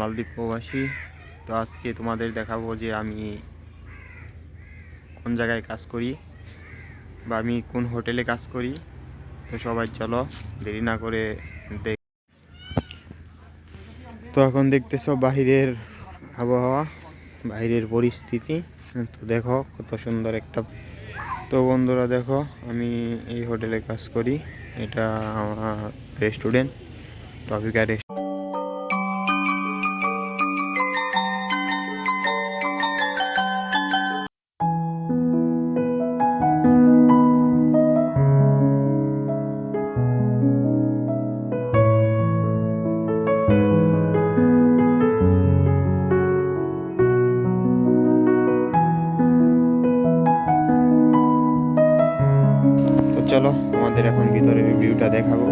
মালদ্বীপ প্রবাসী। তো আজকে তোমাদের দেখাবো যে আমি কোন জায়গায় কাজ করি বা আমি কোন হোটেলে কাজ করি। তো সবাই চলো, দেরি না করে দেখ তো এখন দেখতেছো বাহিরের আবহাওয়া বাইরের পরিস্থিতি। তো দেখো কত সুন্দর একটা তো বন্ধুরা দেখো, আমি এই হোটেলে কাজ করি। এটা আমার রেস্টুরেন্ট, টপিকা রেস্ট চলো আমাদের এখন ভিতরের ভিউটা দেখাবো।